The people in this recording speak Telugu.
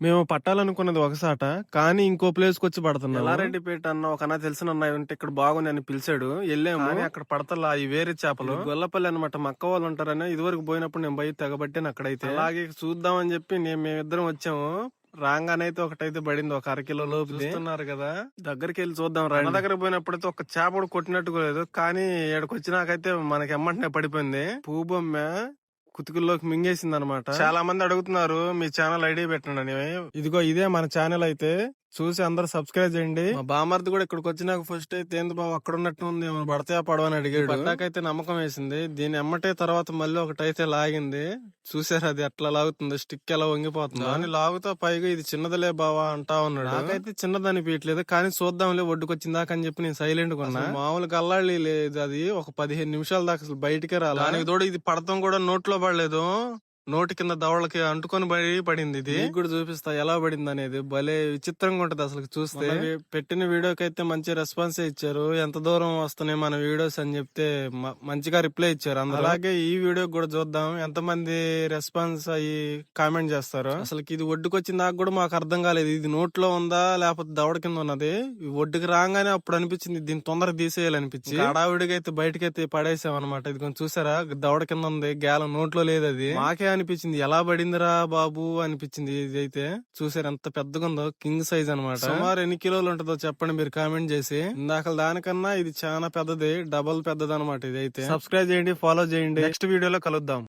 మేము పట్టాలనుకున్నది ఒకసాట కానీ ఇంకో ప్లేస్కి వచ్చి పడుతున్నాం ఎల్లారెడ్డిపేట అన్న ఒక అన్న తెలిసిన ఉంటే ఇక్కడ బాగుంది అని పిలిచాడు. వెళ్ళాము. అక్కడ పడతలా ఈ వేరే చేపలు. గొల్లపల్లి అనమాట మక్క వాళ్ళు ఉంటారని ఇదివరకు పోయినప్పుడు నేను బయట తెగబట్టాను అక్కడైతే. అలాగే చూద్దామని చెప్పి నేను మేమిద్దరం వచ్చాము. రాగానే అయితే ఒకటైతే పడింది ఒక అరకిలో లోపు చూస్తున్నారు కదా. దగ్గరికి వెళ్ళి చూద్దాం రా దగ్గర పోయినప్పుడైతే ఒక చేప కూడా కొట్టినట్టు లేదు. కానీ ఇక్కడికి వచ్చినాకైతే మనకి ఎమ్మంటనే పడిపోయింది. పూబొమ్మ కుతుకుల్లోకి మింగేసింది అనమాట చాలా మంది అడుగుతున్నారు మీ ఛానల్ ఐడి పెట్టండి అని. ఇదిగో ఇదే మన ఛానల్ అయితే. చూసి అందరు సబ్స్క్రైబ్ చేయండి. మా బామర్ది కూడా ఇక్కడికి వచ్చినాక ఫస్ట్ అయితే ఏంది బాబు అక్కడ ఉన్నట్టు ఉంది పడతాయా పడవని అడిగాడు. పడ్డాకైతే నమ్మకం వేసింది. దీని ఎమ్మటే తర్వాత మళ్ళీ ఒకటైతే లాగింది. చూసారు అది ఎట్లా లాగుతుంది? స్టిక్ ఎలా వంగిపోతుంది? అని లాగుతా పైగా ఇది చిన్నదిలే బావా అంటా ఉన్నాడు. నాకైతే చిన్నది అనిపించలేదు కానీ చూద్దాంలే ఒడ్డుకొచ్చిందాక అని చెప్పి నేను సైలెంట్ కొన్నా మామూలుగా అల్లాడి లేదు. అది ఒక పదిహేను నిమిషాల దాకా అసలు బయటికే రాలి. దానికి తోడు ఇది పడతాం కూడా నోట్లో ಒಳ್ಳೇದು. నోటి కింద దవడలకి అంటుకొని పడి పడింది ఇది. కూడా చూపిస్తా ఎలా పడింది అనేది భలే విచిత్రంగా ఉంటది అసలు చూస్తే పెట్టిన వీడియోకి అయితే మంచి రెస్పాన్స్ ఇచ్చారు. ఎంత దూరం వస్తున్నాయి మన వీడియోస్ అని చెప్తే మంచిగా రిప్లై ఇచ్చారు అందరూ. అలాగే ఈ వీడియో కూడా చూద్దాం. ఎంత మంది రెస్పాన్స్ అయ్యి కామెంట్ చేస్తారు? అసలు ఇది ఒడ్డుకొచ్చిన దాకా కూడా మాకు అర్థం కాలేదు. ఇది నోట్లో ఉందా లేకపోతే దవడ కింద ఉన్నది? ఒడ్డుకి రాగానే అప్పుడు అనిపించింది దీన్ని తొందరగా తీసేయాలనిపించి. హడావిడిగా అయితే బయటకైతే పడేసాం అనమాట ఇది కొంచెం చూసారా? దవడ కింద ఉంది గేలం నోట్లో లేదు అది మాకే అనిపించింది. ఎలా పడిందిరా బాబు అనిపించింది. ఇది అయితే చూసారు ఎంత పెద్దగా ఉందో. కింగ్ సైజ్ అనమాట సుమారు ఎన్ని కిలోలు ఉంటుందో చెప్పండి మీరు కామెంట్ చేసి. ఇందాక దానికన్నా ఇది చాలా పెద్దది. డబల్ పెద్దది అనమాట ఇది అయితే సబ్స్క్రైబ్ చేయండి ఫాలో చేయండి. నెక్స్ట్ వీడియోలో కలుద్దాం.